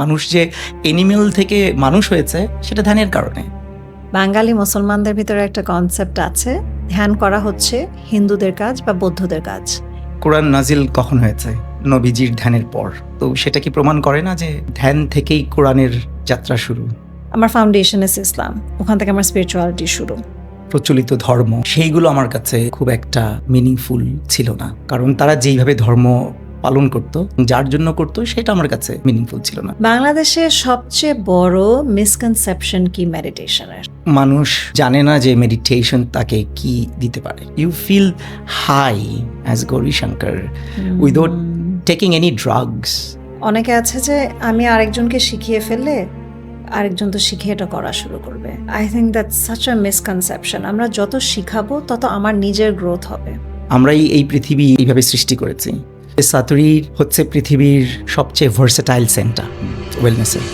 মানুষ যে এনিমেল থেকে মানুষ হয়েছে সেটা ধ্যানের কারণে। বাঙালি মুসলমানদের ভিতরে একটা কনসেপ্ট আছে ধ্যান করা হচ্ছে হিন্দুদের কাজ বা বৌদ্ধদের কাজ। কোরআন নাজিল কখন হয়েছে? নবীজির ধ্যানের পর। তো সেটা কি প্রমাণ করে না যে ধ্যান থেকেই কোরআনের যাত্রা শুরু? আমার ফাউন্ডেশন এস ইসলাম ওখান থেকে আমার স্পিরিচুয়ালিটি শুরু। প্রচলিত ধর্ম সেইগুলো আমার কাছে খুব একটা মিনিংফুল ছিল না। কারণ তারা যেইভাবে ধর্ম পালন করত যার জন্য করত সেটা আমার কাছে মিনিংফুল ছিল না। বাংলাদেশে সবচেয়ে বড় মিসকনসেপশন কি মেডিটেশনের মানুষ জানে না যে মেডিটেশন তাকে কি দিতে পারে। You feel high as Gauri Shankar without taking any drugs অনেকে আছে যে আমি আরেকজনকে শিখিয়ে ফেললে আরেকজন তো শিখে এটা করা শুরু করবে। I think that such a misconception আমরা যত শিখাবো তত আমার নিজের গ্রোথ হবে। আমরাই এই পৃথিবী এইভাবে সৃষ্টি করেছি। সাতুরি হচ্ছে পৃথিবীর সবচেয়ে ভার্সেটাইল সেন্টার ওয়েলনেসের